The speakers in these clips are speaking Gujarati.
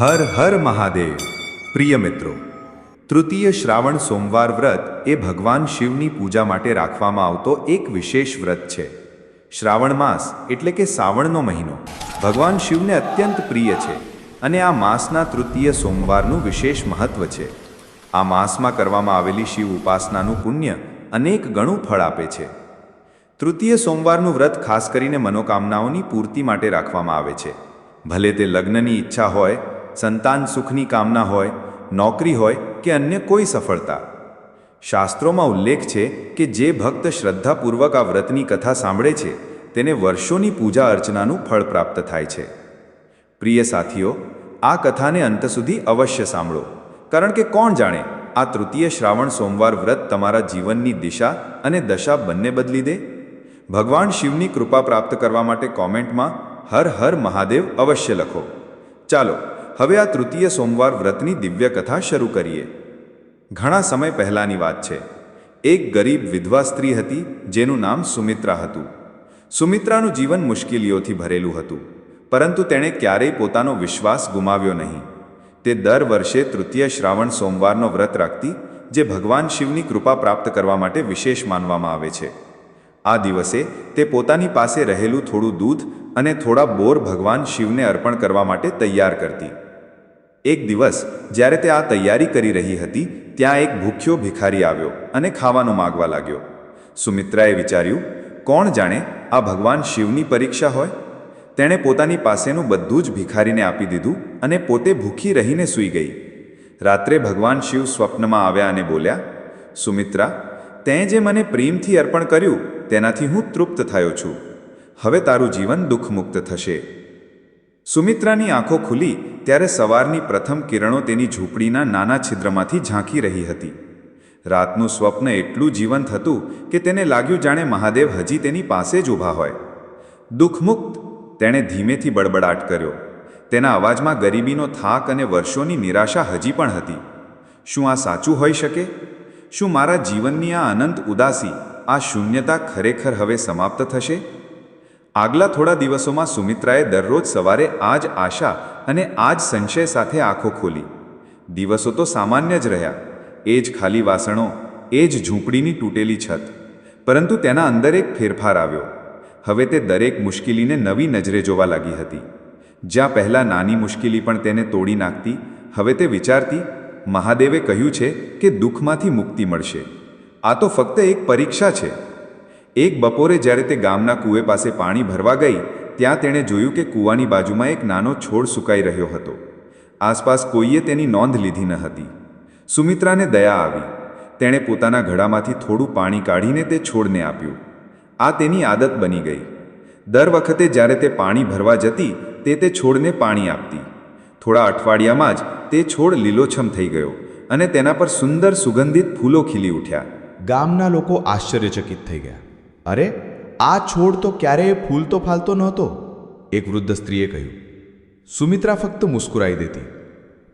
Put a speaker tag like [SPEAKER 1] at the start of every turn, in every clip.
[SPEAKER 1] હર હર મહાદેવ. પ્રિય મિત્રો, તૃતીય શ્રાવણ સોમવાર વ્રત એ ભગવાન શિવની પૂજા માટે રાખવામાં આવતો એક વિશેષ વ્રત છે. શ્રાવણ માસ એટલે કે સાવણનો મહિનો. ભગવાન શિવને અત્યંત પ્રિય છે અને આ માસના તૃતીય સોમવારનું વિશેષ મહત્વ છે. આ માસમાં કરવામાં આવેલી શિવ ઉપાસનાનું પુણ્ય અનેક ગણું ફળ આપે છે. તૃતીય સોમવારનું વ્રત ખાસ કરીને મનોકામનાઓની પૂર્તિ માટે રાખવામાં આવે છે. ભલે તે લગ્નની ઈચ્છા હોય સંતાન સુખની કામના હોય, નોકરી હોય કે અન્ય કોઈ સફળતા. શાસ્ત્રોમાં ઉલ્લેખ છે કે જે ભક્ત શ્રદ્ધાપૂર્વક આ વ્રતની કથા સાંભળે છે, તેને વર્ષોની પૂજા અર્ચનાનું ફળ પ્રાપ્ત થાય છે. પ્રિય સાથીઓ, આ કથાને અંત સુધી અવશ્ય સાંભળો, કારણ કે કોણ જાણે આ તૃતીય શ્રાવણ સોમવાર વ્રત તમારા જીવનની દિશા અને દશા બંને બદલી દે? ભગવાન શિવની કૃપા પ્રાપ્ત કરવા માટે કોમેન્ટમાં હર હર મહાદેવ અવશ્ય લખો. ચાલો હવે આ તૃતીય સોમવાર વ્રતની દિવ્ય કથા શરૂ કરીએ. ઘણા સમય પહેલાંની વાત છે. એક ગરીબ વિધવા સ્ત્રી હતી, જેનું નામ સુમિત્રા હતું. સુમિત્રાનું જીવન મુશ્કેલીઓથી ભરેલું હતું, પરંતુ તેણે ક્યારેય પોતાનો વિશ્વાસ ગુમાવ્યો નહીં. તે દર વર્ષે તૃતીય શ્રાવણ સોમવારનો વ્રત રાખતી, જે ભગવાન શિવની કૃપા પ્રાપ્ત કરવા માટે વિશેષ માનવામાં આવે છે. આ દિવસે તે પોતાની પાસે રહેલું થોડું દૂધ અને થોડા બોર ભગવાન શિવને અર્પણ કરવા માટે તૈયાર કરતી. એક દિવસ, જ્યારે તે આ તૈયારી કરી રહી હતી, ત્યાં એક ભૂખ્યો ભિખારી આવ્યો અને ખાવાનું માગવા લાગ્યો. સુમિત્રાએ વિચાર્યું, કોણ જાણે આ ભગવાન શિવની પરીક્ષા હોય? તેણે પોતાની પાસેનું બધું જ ભિખારીને આપી દીધું અને પોતે ભૂખી રહીને સૂઈ ગઈ. રાત્રે ભગવાન શિવ સ્વપ્નમાં આવ્યા અને બોલ્યા, સુમિત્રા, તેં જે મને પ્રેમથી અર્પણ કર્યું, તેનાથી હું તૃપ્ત થયો છું. હવે તારું જીવન દુઃખમુક્ત થશે. સુમિત્રાની આંખો ખુલી ત્યારે સવારની પ્રથમ કિરણો તેની ઝૂંપડીના નાના છિદ્રમાંથી ઝાંકી રહી હતી. રાતનું સ્વપ્ન એટલું જીવંત હતું કે તેને લાગ્યું જાણે મહાદેવ હજી તેની પાસે જ ઊભા હોય. દુઃખમુક્ત, તેણે ધીમેથી બડબડાટ કર્યો. તેના અવાજમાં ગરીબીનો થાક અને વર્ષોની નિરાશા હજી પણ હતી. શું આ સાચું હોઈ શકે? શું મારા જીવનની આ અનંત ઉદાસી, આ શૂન્યતા ખરેખર હવે સમાપ્ત થશે? આગલા થોડા દિવસોમાં સુમિત્રાએ દરરોજ સવારે આ જ આશા અને આ જ સંશય સાથે આંખો ખોલી. દિવસો તો સામાન્ય જ રહ્યા. એ જ ખાલી વાસણો, એ જ ઝૂંપડીની તૂટેલી છત. પરંતુ તેના અંદર એક ફેરફાર આવ્યો. હવે તે દરેક મુશ્કેલીને નવી નજરે જોવા લાગી હતી. જ્યાં પહેલાં નાની મુશ્કેલી પણ તેને તોડી નાખતી, હવે તે વિચારતી, મહાદેવે કહ્યું છે કે દુઃખમાંથી મુક્તિ મળશે. આ તો ફક્ત એક પરીક્ષા છે. એક બપોરે જ્યારે તે ગામના કૂએ પાસે પાણી ભરવા ગઈ, ત્યાં તેણે જોયું કે કૂવાની બાજુમાં એક નાનો છોડ સુકાઈ રહ્યો હતો. આસપાસ કોઈએ તેની નોંધ લીધી ન હતી. સુમિત્રાને દયા આવી. તેણે પોતાના ઘડામાંથી થોડું પાણી કાઢીને તે છોડને આપ્યું. આ તેની આદત બની ગઈ. દર વખતે જ્યારે તે પાણી ભરવા જતી, તે તે છોડને પાણી આપતી. થોડા અઠવાડિયામાં જ તે છોડ લીલોછમ થઈ ગયો અને તેના પર સુંદર સુગંધિત ફૂલો ખીલી ઉઠ્યા.
[SPEAKER 2] ગામના લોકો આશ્ચર્યચકિત થઈ ગયા. અરે, આ છોડ તો ક્યારેય ફૂલતો ફાલતો નહોતો. એક વૃદ્ધ સ્ત્રીએ કહ્યું, સુમિત્રા ફક્ત મુસ્કુરાઈ દેતી.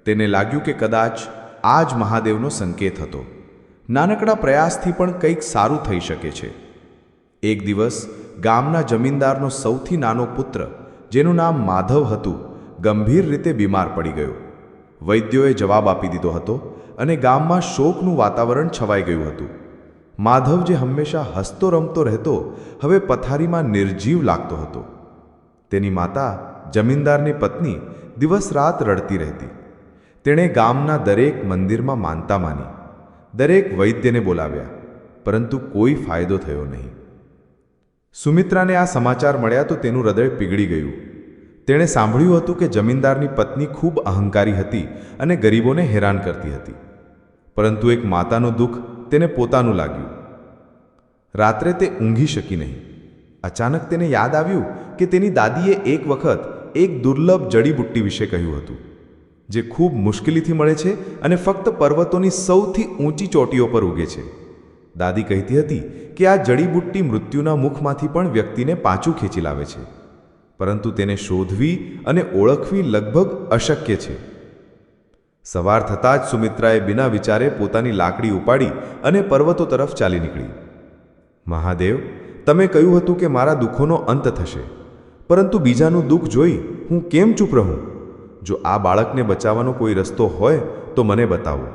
[SPEAKER 2] તેને લાગ્યું કે કદાચ આ જ મહાદેવનો સંકેત હતો. નાનકડા પ્રયાસથી પણ કંઈક સારું થઈ શકે છે. એક દિવસ ગામના જમીનદારનો સૌથી નાનો પુત્ર, જેનું નામ માધવ હતું, ગંભીર રીતે બીમાર પડી ગયો. વૈદ્યોએ જવાબ આપી દીધો હતો અને ગામમાં શોકનું વાતાવરણ છવાઈ ગયું હતું. માધવ જે હંમેશા હસતો રમતો રહેતો, હવે પથારીમાં નિર્જીવ લાગતો હતો. તેની માતા, જમીનદારની પત્ની, દિવસ રાત રડતી રહેતી. તેણે ગામના દરેક મંદિરમાં માનતા માની. દરેક વૈદ્યને બોલાવ્યા, પરંતુ કોઈ ફાયદો થયો નહીં. સુમિત્રાને આ સમાચાર મળ્યા તો તેનું હૃદય પીગળી ગયું. તેણે સાંભળ્યું હતું કે જમીનદારની પત્ની ખૂબ અહંકારી હતી અને ગરીબોને હેરાન કરતી હતી. પરંતુ એક માતાનું દુઃખ તેને પોતાનું લાગ્યું. રાત્રે તે ઊંઘી શકી નહીં. અચાનક તેને યાદ આવ્યું કે તેની દાદીએ એક વખત એક દુર્લભ જડીબુટ્ટી વિશે કહ્યું હતું, જે ખૂબ મુશ્કેલીથી મળે છે અને ફક્ત પર્વતોની સૌથી ઊંચી ચોટીઓ પર ઉગે છે. દાદી કહેતી હતી કે આ જડીબુટ્ટી મૃત્યુના મુખમાંથી પણ વ્યક્તિને પાછું ખેંચી લાવે છે, પરંતુ તેને શોધવી અને ઓળખવી લગભગ અશક્ય છે. સવાર થતાં જ સુમિત્રાએ બિના વિચારે પોતાની લાકડી ઉપાડી અને પર્વતો તરફ ચાલી નીકળી. મહાદેવ, તમે કહ્યું હતું કે મારા દુઃખોનો અંત થશે. પરંતુ બીજાનું દુઃખ જોઈ હું કેમ ચૂપ રહું? જો આ બાળકને બચાવવાનો કોઈ રસ્તો હોય તો મને બતાવો.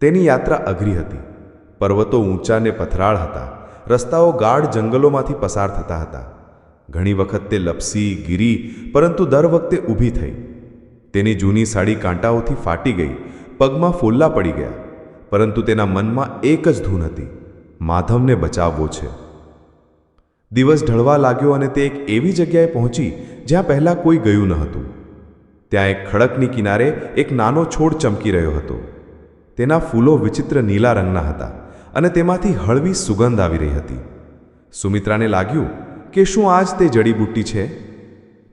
[SPEAKER 2] તેની યાત્રા અઘરી હતી. પર્વતો ઊંચા ને પથરાળ હતા. રસ્તાઓ ગાઢ જંગલોમાંથી પસાર થતા હતા. ઘણી વખત તે લપસી, ગીરી, પરંતુ દર વખતે ઊભી થઈ. તેની જૂની સાડી કાંટાઓથી ફાટી ગઈ, પગમાં ફોલ્લા પડી ગયા, પરંતુ તેના મનમાં એક જ ધૂન હતી, માધવને બચાવવો છે. દિવસ ઢળવા લાગ્યો અને તે એક એવી જગ્યાએ પહોંચી જ્યાં પહેલાં કોઈ ગયું ન હતું. ત્યાં એક ખડકની કિનારે એક નાનો છોડ ચમકી રહ્યો હતો. તેના ફૂલો વિચિત્ર નીલા રંગના હતા અને તેમાંથી હળવી સુગંધ આવી રહી હતી. સુમિત્રાને લાગ્યું કે શું આ જ તે જડીબુટ્ટી છે?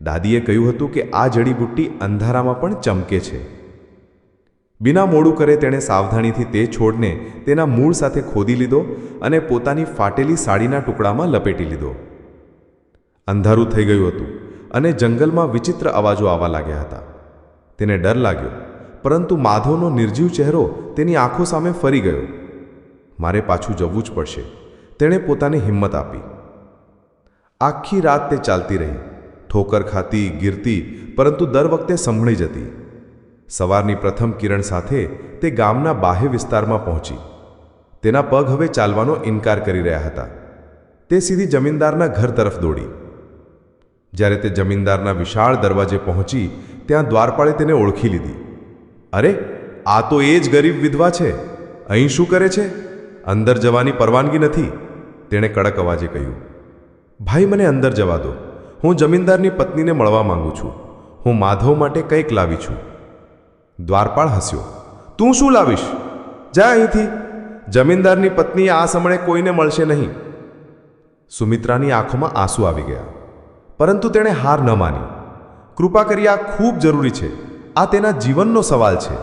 [SPEAKER 2] દાદીએ કહ્યું હતું કે આ જડીબુટ્ટી અંધારામાં પણ ચમકે છે. બિના મોડું કરે તેણે સાવધાનીથી તે છોડને તેના મૂળ સાથે ખોદી લીધો અને પોતાની ફાટેલી સાડીના ટુકડામાં લપેટી લીધો. અંધારું થઈ ગયું હતું અને જંગલમાં વિચિત્ર અવાજો આવવા લાગ્યા હતા. તેને ડર લાગ્યો, પરંતુ માધવનો નિર્જીવ ચહેરો તેની આંખો સામે ફરી ગયો. મારે પાછું જવું જ પડશે. તેણે પોતાને હિંમત આપી. આખી રાત તે ચાલતી રહી. ઠોકર ખાતી, ગીરતી, પરંતુ દર વખતે સંભળી જતી. સવારની પ્રથમ કિરણ સાથે તે ગામના બાહ્ય વિસ્તારમાં પહોંચી. તેના પગ હવે ચાલવાનો ઇનકાર કરી રહ્યા હતા. તે સીધી જમીનદારના ઘર તરફ દોડી. જ્યારે તે જમીનદારના વિશાળ દરવાજે પહોંચી, ત્યાં દ્વારપાળે તેને ઓળખી લીધી. અરે, આ તો એ જ ગરીબ વિધવા છે. અહીં શું કરે છે? અંદર જવાની પરવાનગી નથી, તેણે કડક અવાજે કહ્યું. ભાઈ, મને અંદર જવા દો. હું જમીનદારની પત્નીને મળવા માંગુ છું. હું માધવ માટે કંઈક લાવી છું. દ્વારપાળ હસ્યો. તું શું લાવીશ? જા અહીંથી. જમીનદારની પત્ની આ સમયે કોઈને મળશે નહીં. સુમિત્રાની આંખોમાં આંસુ આવી ગયા. પરંતુ તેણે હાર ન માની. કૃપા કરી, આ ખૂબ જરૂરી છે. આ તેના જીવનનો સવાલ છે.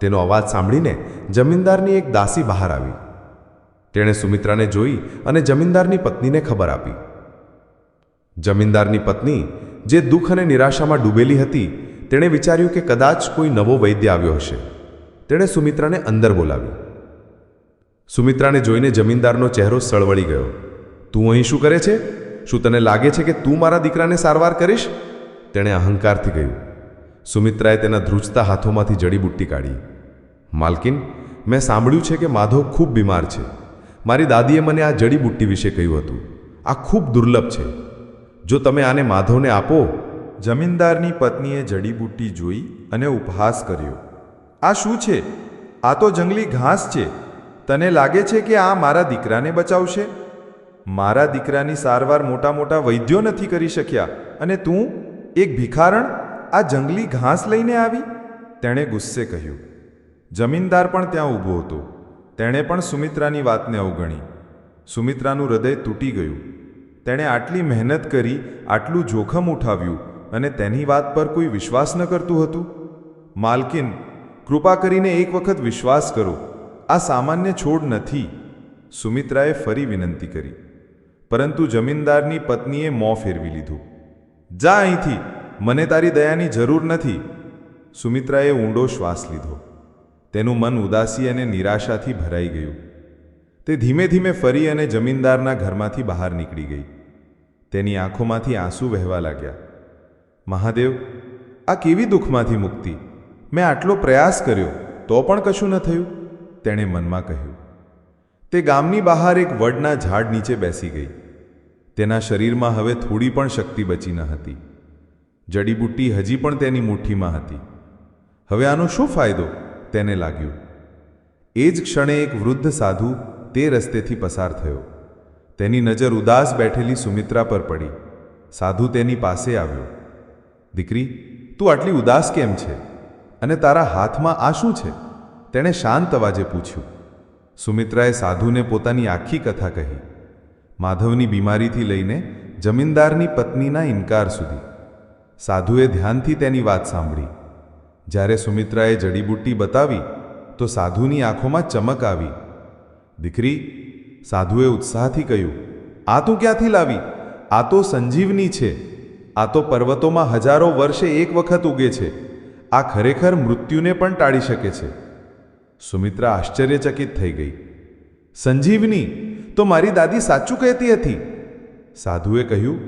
[SPEAKER 2] તેનો અવાજ સાંભળીને જમીનદારની એક દાસી બહાર આવી. તેણે સુમિત્રાને જોઈ અને જમીનદારની પત્નીને ખબર આપી. જમીનદારની પત્ની, જે દુઃખ અને નિરાશામાં ડૂબેલી હતી, તેણે વિચાર્યું કે કદાચ કોઈ નવો વૈદ્ય આવ્યો હશે. તેણે સુમિત્રાને અંદર બોલાવી સુમિત્રાને જોઈને જમીનદારનો ચહેરો સળવળી ગયો. તું અહીં શું કરે છે? શું તને લાગે છે કે તું મારા દીકરાને સારવાર કરીશ? તેણે અહંકારથી કહ્યું. સુમિત્રાએ તેના ધ્રુજતા હાથોમાંથી જડીબુટ્ટી કાઢી. માલકિન, મેં સાંભળ્યું છે કે માધવ ખૂબ બીમાર છે. મારી દાદીએ મને આ જડીબુટ્ટી વિશે કહ્યું હતું. આ ખૂબ દુર્લભ છે. જો તમે આને માધવને આપો?
[SPEAKER 1] જમીનદારની પત્નીએ જડીબુટ્ટી જોઈ અને ઉપહાસ કર્યો. આ શું છે? આ તો જંગલી ઘાસ છે. તને લાગે છે કે આ મારા દીકરાને બચાવશે? મારા દીકરાની સારવાર મોટા મોટા વૈદ્યો નથી કરી શક્યા. અને તું, એક ભિખારણ, આ જંગલી ઘાસ લઈને આવી? તેણે ગુસ્સે કહ્યું. જમીનદાર પણ ત્યાં ઊભો હતો. તેણે પણ સુમિત્રાની વાતને અવગણી. સુમિત્રાનું હૃદય તૂટી ગયું. તેણે આટલી મહેનત કરી, આટલું જોખમ ઉઠાવ્યું અને તેની વાત પર કોઈ વિશ્વાસ ન કરતું હતું? માલકિન, કૃપા કરીને એક વખત વિશ્વાસ કરો, આ સામાન્ય છોડ નથી. સુમિત્રાએ ફરી વિનંતી કરી. પરંતુ જમીનદારની પત્નીએ મોં ફેરવી લીધું. જા અહીંથી, મને તારી દયાની જરૂર નથી. સુમિત્રાએ ઊંડો શ્વાસ લીધો. તેનું મન ઉદાસી અને નિરાશાથી ભરાઈ ગયું. તે ધીમે ધીમે ફરી અને જમીનદારના ઘરમાંથી બહાર નીકળી ગઈ. તેની આંખોમાંથી આંસુ વહેવા લાગ્યા. મહાદેવ, આ કેવી દુઃખમાંથી મુક્તિ? મેં આટલો પ્રયાસ કર્યો, તો પણ કશું ન થયું? તેણે મનમાં કહ્યું. તે ગામની બહાર એક વડના ઝાડ નીચે બેસી ગઈ. તેના શરીરમાં હવે થોડી પણ શક્તિ બચી ન હતી. જડીબુટ્ટી હજી પણ તેની મુઠ્ઠીમાં હતી. હવે આનો શું ફાયદો? તેને લાગ્યું. એ જ ક્ષણે એક વૃદ્ધ સાધુ તે રસ્તેથી પસાર થયો. તેની નજર ઉદાસ બેઠેલી સુમિત્રા પર પડી. સાધુ તેની પાસે આવ્યો. દીકરી, તું આટલી ઉદાસ કેમ છે? અને તારા હાથમાં આ શું છે? તેણે શાંત અવાજે પૂછ્યું. સુમિત્રાએ સાધુને પોતાની આખી કથા કહી. માધવની બીમારીથી લઈને જમીનદારની પત્નીના ઇનકાર સુધી. સાધુએ ધ્યાનથી તેની વાત સાંભળી. જ્યારે સુમિત્રાએ જડીબુટ્ટી બતાવી, તો સાધુની આંખોમાં ચમક આવી. દીકરી સાધુએ ઉત્સાહથી કહ્યું, આ તું ક્યાંથી લાવી? આ તો સંજીવની છે. આ તો પર્વતોમાં હજારો વર્ષે એક વખત ઉગે છે. આ ખરેખર મૃત્યુને પણ ટાળી શકે છે. સુમિત્રા આશ્ચર્યચકિત થઈ ગઈ. સંજીવની? તો મારી દાદી સાચું કહેતી હતી. સાધુએ કહ્યું,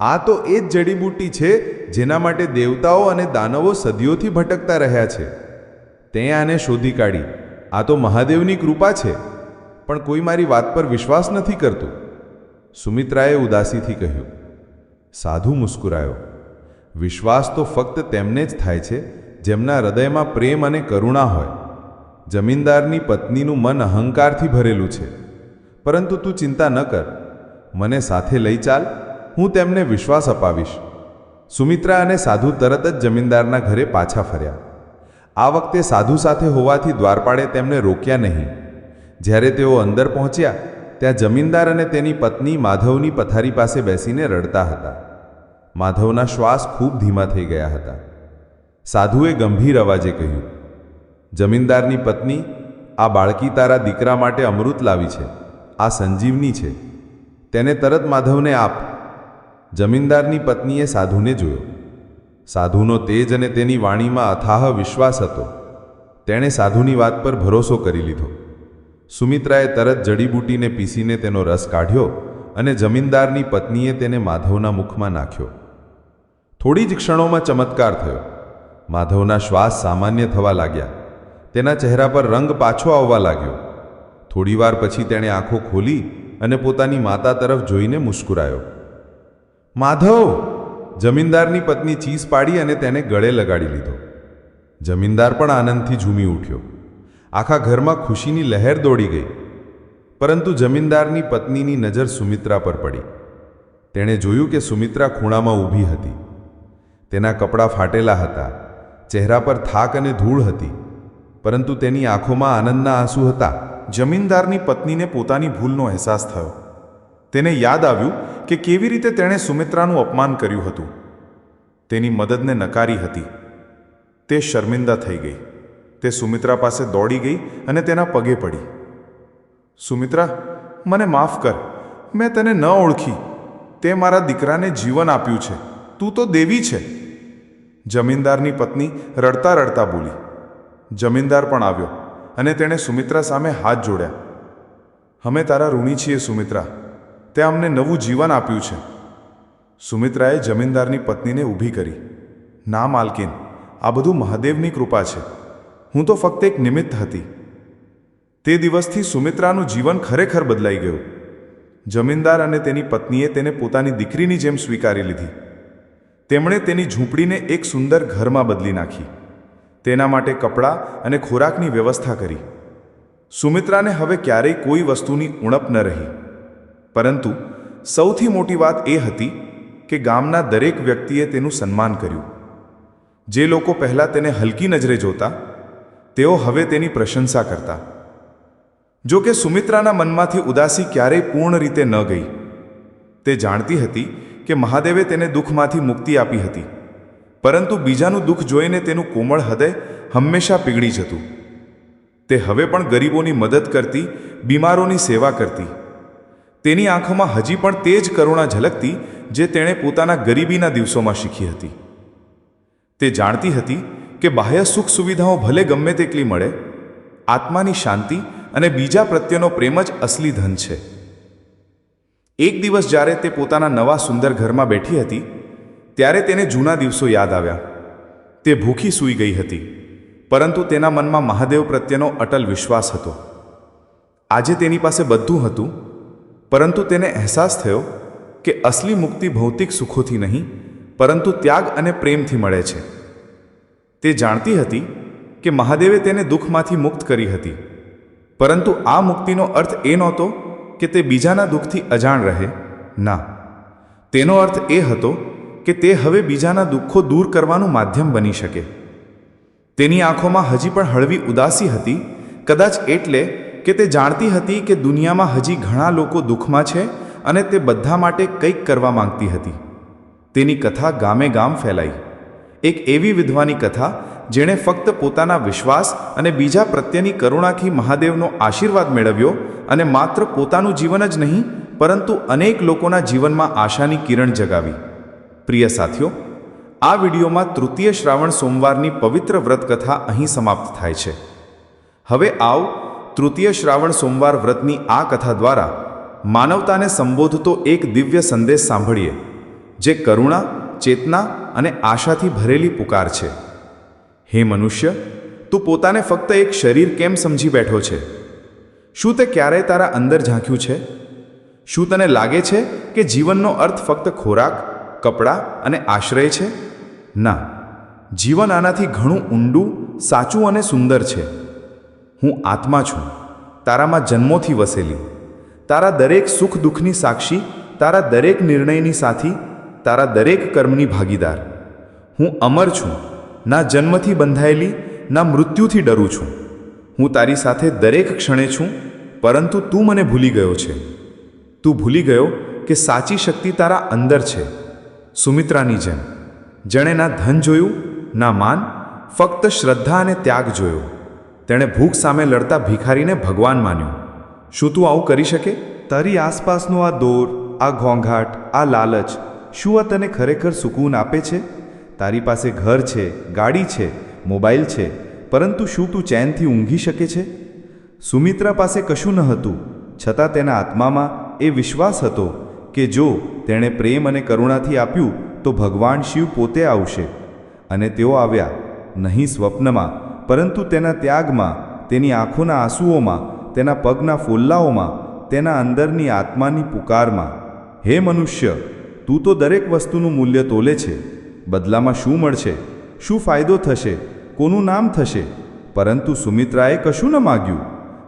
[SPEAKER 2] આ તો એ જ જડીબૂટી છે જેના માટે દેવતાઓ અને દાનવો સદીઓથી ભટકતા રહ્યા છે. તે આને શોધી કાઢી. આ તો મહાદેવની કૃપા છે. પણ કોઈ મારી વાત પર વિશ્વાસ નથી કરતું. સુમિત્રાએ ઉદાસીથી કહ્યું, સાધુ મુસ્કુરાયો. વિશ્વાસ તો ફક્ત તેમને જ થાય છે જેમના હૃદયમાં પ્રેમ અને કરુણા હોય. જમીનદારની પત્નીનું મન અહંકારથી ભરેલું છે. પરંતુ તું ચિંતા ન કર. મને સાથે લઈ ચાલ. હું તેમને વિશ્વાસ અપાવીશ. સુમિત્રા અને સાધુ તરત જ જમીનદારના ઘરે પાછા ફર્યા. આ વખતે સાધુ સાથે હોવાથી દ્વારપાળે તેમને રોક્યા નહીં. જ્યારે તેઓ અંદર પહોંચ્યા, ત્યાં જમીનદાર અને તેની પત્ની માધવની પથારી પાસે બેસીને રડતા હતા. માધવના શ્વાસ ખૂબ ધીમા થઈ ગયા હતા. સાધુએ ગંભીર અવાજે કહ્યું, જમીનદારની પત્ની, આ બાળકી તારા દીકરા માટે અમૃત લાવી છે. આ સંજીવની છે. તેને તરત માધવને આપ. જમીનદારની પત્નીએ સાધુને જોયો. સાધુનો તેજ અને તેની વાણીમાં અથાહ વિશ્વાસ હતો. તેણે સાધુની વાત પર ભરોસો કરી લીધો. સુમિત્રાએ તરત જડીબૂટીને પીસીને તેનો રસ કાઢ્યો અને જમીનદારની પત્નીએ તેને માધવના મુખમાં નાખ્યો. થોડી જ ક્ષણોમાં ચમત્કાર થયો. માધવના શ્વાસ સામાન્ય થવા લાગ્યા. તેના ચહેરા પર રંગ પાછો આવવા લાગ્યો. થોડીવાર પછી તેણે આંખો ખોલી અને પોતાની માતા તરફ જોઈને મુસ્કુરાયો. માધવ! જમીનદારની પત્ની ચીસ પાડી અને તેને ગળે લગાડી લીધો. જમીનદાર પણ આનંદથી ઝૂમી ઉઠ્યો. આખા ઘરમાં ખુશીની લહેર દોડી ગઈ. પરંતુ જમીનદારની પત્નીની નજર સુમિત્રા પર પડી. તેણે જોયું કે સુમિત્રા ખૂણામાં ઊભી હતી. તેના કપડાં ફાટેલા હતા, ચહેરા પર થાક અને ધૂળ હતી. પરંતુ તેની આંખોમાં આનંદના આંસુ હતા.
[SPEAKER 3] જમીનદારની પત્નીને પોતાની ભૂલનો અહેસાસ થયો. તેને યાદ આવ્યું કે કેવી રીતે તેણે સુમિત્રાનું અપમાન કર્યું હતું. તેની મદદને નકારી હતી. તે શર્મિંદા થઈ ગઈ. તે સુમિત્રા પાસે દોડી ગઈ અને તેના પગે પડી. સુમિત્રા, મને માફ કર. મેં તને ન ઓળખી. તે મારા દીકરાને જીવન આપ્યું છે. તું તો દેવી છે. જમીનદારની પત્ની રડતા રડતા બોલી. જમીનદાર પણ આવ્યો અને તેણે સુમિત્રા સામે હાથ જોડ્યા. અમે તારા ઋણી છીએ, સુમિત્રા. તે અમને નવું જીવન આપ્યું છે. સુમિત્રાએ જમીનદારની પત્નીને ઊભી કરી. ના, માલકીન. આ બધું મહાદેવની કૃપા છે. હું તો ફક્ત એક નિમિત્ત હતી. તે દિવસથી સુમિત્રાનું જીવન ખરેખર બદલાઈ ગયું. જમીનદાર અને તેની પત્નીએ તેને પોતાની દીકરીની જેમ સ્વીકારી લીધી. તેમણે તેની ઝૂંપડીને એક સુંદર ઘરમાં બદલી નાખી. તેના માટે કપડાં અને ખોરાકની વ્યવસ્થા કરી. સુમિત્રાને હવે ક્યારેય કોઈ વસ્તુની ઉણપ ન રહી. પરંતુ સૌથી મોટી વાત એ હતી કે ગામના દરેક વ્યક્તિએ તેનું સન્માન કર્યું. જે લોકો પહેલાં તેને હલકી નજરે જોતા તેઓ હવે તેની પ્રશંસા કરતા. જો કે સુમિત્રાના મનમાંથી ઉદાસી ક્યારેય પૂર્ણ રીતે ન ગઈ. તે જાણતી હતી કે મહાદેવે તેને દુઃખમાંથી મુક્તિ આપી હતી. પરંતુ બીજાનું દુઃખ જોઈને તેનું કોમળ હૃદય હંમેશા પીગળી જતું. તે હવે પણ ગરીબોની મદદ કરતી, બીમારોની સેવા કરતી. તેની આંખોમાં હજી પણ તે જ કરુણા ઝલકતી, જે તેણે પોતાના ગરીબીના દિવસોમાં શીખી હતી. તે જાણતી હતી કે બાહ્ય સુખ સુવિધાઓ ભલે ગમે તેટલી મળે, આત્માની શાંતિ અને બીજા પ્રત્યેનો પ્રેમ જ અસલી ધન છે. એક દિવસ જ્યારે તે પોતાના નવા સુંદર ઘરમાં બેઠી હતી, ત્યારે તેને જૂના દિવસો યાદ આવ્યા. તે ભૂખી સૂઈ ગઈ હતી, પરંતુ તેના મનમાં મહાદેવ પ્રત્યેનો અટલ વિશ્વાસ હતો. આજે તેની પાસે બધું હતું, પરંતુ તેને અહેસાસ થયો કે અસલી મુક્તિ ભૌતિક સુખોથી નહીં, પરંતુ ત્યાગ અને પ્રેમથી મળે છે. તે જાણતી હતી કે મહાદેવે તેને દુઃખમાંથી મુક્ત કરી હતી. પરંતુ આ મુક્તિનો અર્થ એ નહોતો કે તે બીજાના દુઃખથી અજાણ રહે. ના. તેનો અર્થ એ હતો કે તે હવે બીજાના દુઃખો દૂર કરવાનું માધ્યમ બની શકે. તેની આંખોમાં હજી પણ હળવી ઉદાસી હતી, કદાચ એટલે કે તે જાણતી હતી કે દુનિયામાં હજી ઘણા લોકો દુઃખમાં છે અને તે બધા માટે કંઈક કરવા માંગતી હતી. તેની કથા ગામે ગામ ફેલાઈ. એક એવી વિધવાની કથા, જેણે ફક્ત પોતાના વિશ્વાસ અને બીજા પ્રત્યેની કરુણાથી મહાદેવનો આશીર્વાદ મેળવ્યો અને માત્ર પોતાનું જીવન જ નહીં, પરંતુ અનેક લોકોના જીવનમાં આશાની કિરણ જગાવી. પ્રિય સાથીઓ, આ વિડીયોમાં તૃતીય શ્રાવણ સોમવારની પવિત્ર વ્રતકથા અહીં સમાપ્ત થાય છે. હવે આવ તૃતીય શ્રાવણ સોમવાર વ્રતની આ કથા દ્વારા માનવતાને સંબોધતો એક દિવ્ય સંદેશ સાંભળીએ, જે કરુણા, ચેતના અને આશાથી ભરેલી પુકાર છે. હે મનુષ્ય, તું પોતાને ફક્ત એક શરીર કેમ સમજી બેઠો છે? શું તે ક્યારેય તારા અંદર ઝાંક્યું છે? શું તને લાગે છે કે જીવનનો અર્થ ફક્ત ખોરાક, કપડાં અને આશ્રય છે? ના, જીવન આનાથી ઘણું ઊંડું, સાચું અને સુંદર છે. હું આત્મા છું, તારામાં જન્મોથી વસેલી. તારા દરેક સુખ દુઃખની સાક્ષી, તારા દરેક નિર્ણયની સાથી તારા દરેક કર્મની ભાગીદાર. હું અમર છું, ના જન્મથી બંધાયેલી, ના મૃત્યુથી ડરું છું. હું તારી સાથે દરેક ક્ષણે છું, પરંતુ તું મને ભૂલી ગયો છે. તું ભૂલી ગયો કે સાચી શક્તિ તારા અંદર છે. સુમિત્રાની જેમ, જેણે ના ધન જોયું, ના માન, ફક્ત શ્રદ્ધા અને ત્યાગ જોયો. તેણે ભૂખ સામે લડતા ભિખારીને ભગવાન માન્યો. શું તું આવું કરી શકે?
[SPEAKER 2] તારી આસપાસનો આ દોર, આ ઘોંઘાટ, આ લાલચ શું આ તને ખરેખર સુકૂન આપે છે? તારી પાસે ઘર છે, ગાડી છે, મોબાઈલ છે, પરંતુ શું તું ચેનથી ઊંઘી શકે છે? સુમિત્રા પાસે કશું ન હતું, છતાં તેના આત્મામાં એ વિશ્વાસ હતો કે જો તેણે પ્રેમ અને કરુણાથી આપ્યું, તો ભગવાન શિવ પોતે આવશે. અને તેઓ આવ્યા, નહીં સ્વપ્નમાં, પરંતુ તેના ત્યાગમાં, તેની આંખોના આંસુઓમાં, તેના પગના ફોલ્લાઓમાં, તેના અંદરની આત્માની પુકારમાં. હે મનુષ્ય તું તો દરેક વસ્તુનું મૂલ્ય તોલે છે. બદલામાં શું મળશે? શું ફાયદો થશે? કોનું નામ થશે? પરંતુ સુમિત્રાએ કશું ન માગ્યું.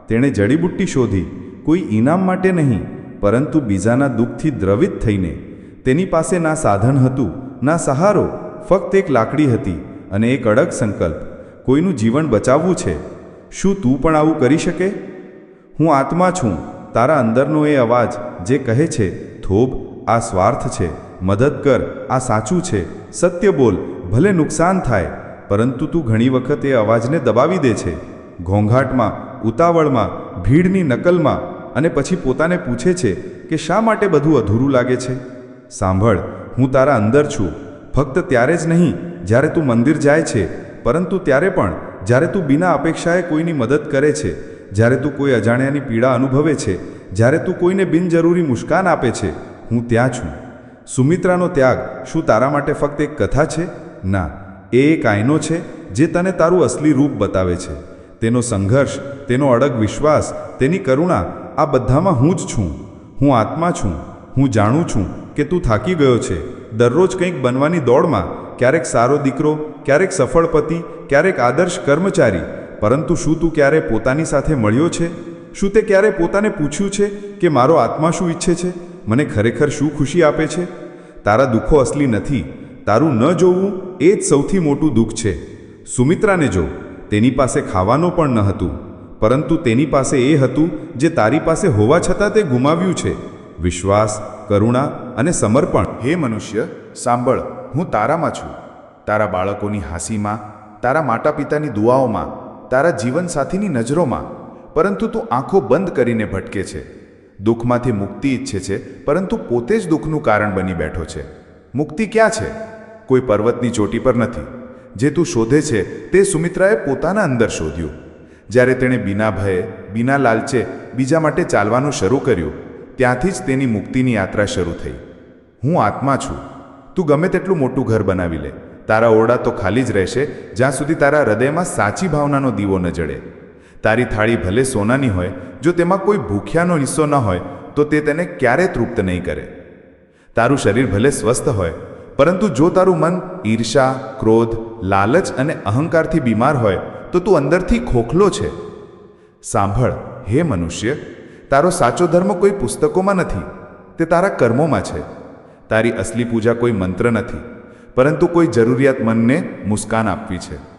[SPEAKER 2] તેણે જડીબુટ્ટી શોધી. કોઈ ઇનામ માટે નહીં, પરંતુ બીજાના દુઃખથી દ્રવિત થઈને. તેની પાસે ના સાધન હતું, ના સહારો, ફક્ત એક લાકડી હતી અને એક અડગ સંકલ્પ. કોઈનું જીવન બચાવવું છે. શું તું પણ આવું કરી શકે? હું આત્મા છું. તારા અંદરનો એ અવાજ જે કહે છે, થોભ આ સ્વાર્થ છે, મદદ કર, આ સાચું છે, સત્ય બોલ, ભલે નુકસાન થાય, પરંતુ તું ઘણી વખત એ અવાજને દબાવી દે છે. ઘોંઘાટમાં, ઉતાવળમાં, ભીડની નકલમાં અને પછી પોતાને પૂછે છે કે શા માટે બધું અધૂરું લાગે છે? સાંભળ, હું તારા અંદર છું. ફક્ત ત્યારે જ નહીં, જ્યારે તું મંદિર જાય છે, પરંતુ ત્યારે પણ, જ્યારે તું બિના અપેક્ષાએ કોઈની મદદ કરે છે, જ્યારે તું કોઈ અજાણ્યાની પીડા અનુભવે છે, જ્યારે તું કોઈને બિનજરૂરી મુસ્કાન આપે છે હું ત્યાં છું. સુમિત્રાનો ત્યાગ શું તારા માટે ફક્ત એક કથા છે? ના, એ એક આયનો છે જે તને તારું અસલી રૂપ બતાવે છે. તેનો સંઘર્ષ, તેનો અડગ વિશ્વાસ, તેની કરુણા, આ બધામાં હું જ છું. હું આત્મા છું. હું જાણું છું કે તું થાકી ગયો છે. દરરોજ કંઈક બનવાની દોડમાં, ક્યારેક સારો દીકરો, ક્યારેક સફળ પતિ, ક્યારેક આદર્શ કર્મચારી. પરંતુ શું તું ક્યારે પોતાની સાથે મળ્યો છે? શું તે ક્યારે પોતાને પૂછ્યું છે કે મારો આત્મા શું ઈચ્છે છે? મને ખરેખર શું ખુશી આપે છે? તારા દુઃખો અસલી નથી. તારું ન જોવું એ જ સૌથી મોટું દુઃખ છે. સુમિત્રાને જો. તેની પાસે ખાવાનું પણ ન હતું. પરંતુ તેની પાસે એ હતું જે તારી પાસે હોવા છતાં તે ગુમાવ્યું છે. વિશ્વાસ, કરુણા અને સમર્પણ.
[SPEAKER 3] હે મનુષ્ય, સાંભળ, હું તારામાં છું. તારા બાળકોની હાંસીમાં, તારા માતા પિતાની દુઆઓમાં, તારા જીવનસાથીની નજરોમાં. પરંતુ તું આંખો બંધ કરીને ભટકે છે. દુઃખમાંથી મુક્તિ ઈચ્છે છે, પરંતુ પોતે જ દુઃખનું કારણ બની બેઠો છે. મુક્તિ ક્યાં છે? કોઈ પર્વતની ચોટી પર નથી. જે તું શોધે છે, તે સુમિત્રાએ પોતાના અંદર શોધ્યું. જ્યારે તેણે બિના ભયે, બિના લાલચે બીજા માટે ચાલવાનું શરૂ કર્યું, ત્યાંથી જ તેની મુક્તિની યાત્રા શરૂ થઈ. હું આત્મા છું. તું ગમે તેટલું મોટું ઘર બનાવી લે. તારા ઓરડા તો ખાલી જ રહેશે, જ્યાં સુધી તારા હૃદયમાં સાચી ભાવનાનો દીવો ન જડે. તારી થાળી ભલે સોનાની હોય, જો તેમાં કોઈ ભૂખ્યાનો હિસ્સો ન હોય, તો તે તેને ક્યારે તૃપ્ત નહીં કરે? તારું શરીર ભલે સ્વસ્થ હોય, પરંતુ જો તારું મન ઈર્ષા, ક્રોધ, લાલચ અને અહંકારથી બીમાર હોય, તો તું અંદરથી ખોખલો છે. સાંભળ, હે મનુષ્ય, તારો સાચો ધર્મ કોઈ પુસ્તકોમાં નથી, તે તારા કર્મોમાં છે. તારી અસલી પૂજા કોઈ મંત્ર નથી, પરંતુ કોઈ જરૂરિયાત મનને મુસ્કાન આપવી છે.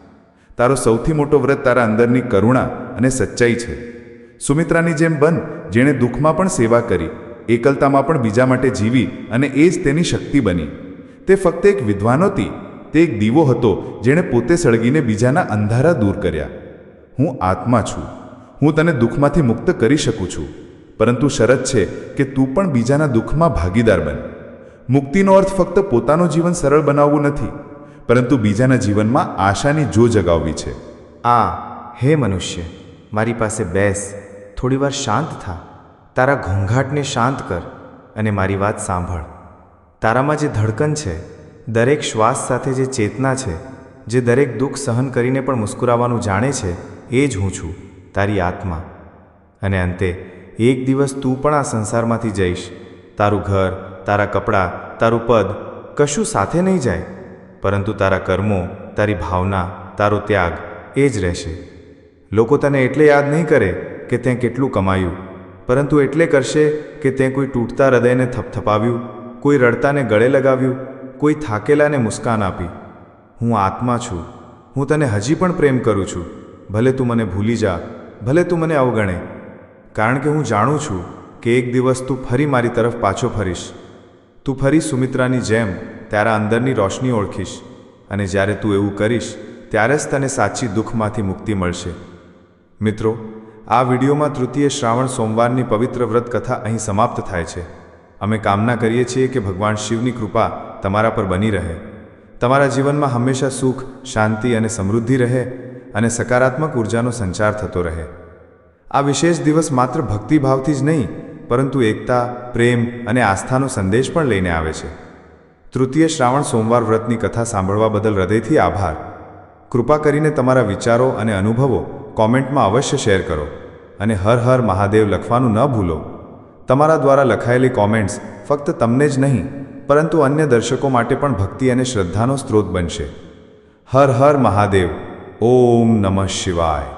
[SPEAKER 3] તારો સૌથી મોટો વ્રત તારા અંદરની કરુણા અને સચ્ચાઈ છે. સુમિત્રાની જેમ બન, જેણે દુઃખમાં પણ સેવા કરી, એકલતામાં પણ બીજા માટે જીવી અને એ જ તેની શક્તિ બની. તે ફક્ત એક વિદ્વાન હતી તે એક દીવો હતો જેણે પોતે સળગીને બીજાના અંધારા દૂર કર્યા. હું આત્મા છું. હું તને દુઃખમાંથી મુક્ત કરી શકું છું. પરંતુ શરત છે કે તું પણ બીજાના દુઃખમાં ભાગીદાર બન. મુક્તિનો અર્થ ફક્ત પોતાનું જીવન સરળ બનાવવું નથી. પરંતુ બીજાના જીવનમાં આશાની જો જગાવવી છે.
[SPEAKER 4] આ, હે મનુષ્ય, મારી પાસે બેસ થોડીવાર શાંત થા. તારા ઘોંઘાટને શાંત કર અને મારી વાત સાંભળ. તારામાં જે ધડકન છે, દરેક શ્વાસ સાથે જે ચેતના છે, જે દરેક દુઃખ સહન કરીને પણ મુસ્કુરાવાનું જાણે છે, એ જ હું છું, તારી આત્મા. અને અંતે, એક દિવસ તું પણ આ સંસારમાંથી જઈશ. તારું ઘર, તારા કપડાં, તારું પદ કશું સાથે નહીં જાય. પરંતુ તારા કર્મો, તારી ભાવના, તારો ત્યાગ એ જ રહેશે. લોકો તને એટલે યાદ નહીં કરે કે તે કેટલું કમાયું, પરંતુ એટલે કરશે કે તે કોઈ તૂટતા હૃદયને થપથપાવ્યું, કોઈ રડતાને ગળે લગાવ્યું, કોઈ થાકેલાને મુસ્કાન આપી. હું આત્મા છું. હું તને હજી પણ પ્રેમ કરું છું. ભલે તું મને ભૂલી જા, ભલે તું મને અવગણે. કારણ કે હું જાણું છું કે એક દિવસ તું ફરી મારી તરફ પાછો ફરીશ. તું ફરી સુમિત્રાની જેમ તારા અંદરની રોશની ઓળખીશ અને જ્યારે તું એવું કરીશ, ત્યારે જ તને સાચી દુઃખમાંથી મુક્તિ મળશે. મિત્રો, આ વિડીયોમાં તૃતીય શ્રાવણ સોમવારની પવિત્ર વ્રત કથા અહીં સમાપ્ત થાય છે. અમે કામના કરીએ છીએ કે ભગવાન શિવની કૃપા તમારા પર બની રહે. તમારા જીવનમાં હંમેશા સુખ, શાંતિ અને સમૃદ્ધિ રહે અને સકારાત્મક ઉર્જાનો સંચાર થતો રહે. આ વિશેષ દિવસ માત્ર ભક્તિભાવથી જ નહીં, પરંતુ એકતા, પ્રેમ અને આસ્થાનો સંદેશ પણ લઈને આવે છે. તૃતીય શ્રાવણ સોમવાર વ્રતની કથા સાંભળવા બદલ હૃદયથી આભાર. કૃપા કરીને તમારા વિચારો અને અનુભવો કોમેન્ટમાં અવશ્ય શેર કરો અને હર હર મહાદેવ લખવાનું ન ભૂલો. તમારા દ્વારા લખાયેલી કોમેન્ટ્સ ફક્ત તમને જ નહીં, પરંતુ અન્ય દર્શકો માટે પણ ભક્તિ અને શ્રદ્ધાનો સ્ત્રોત બનશે. હર હર મહાદેવ, ઓમ નમઃ શિવાય.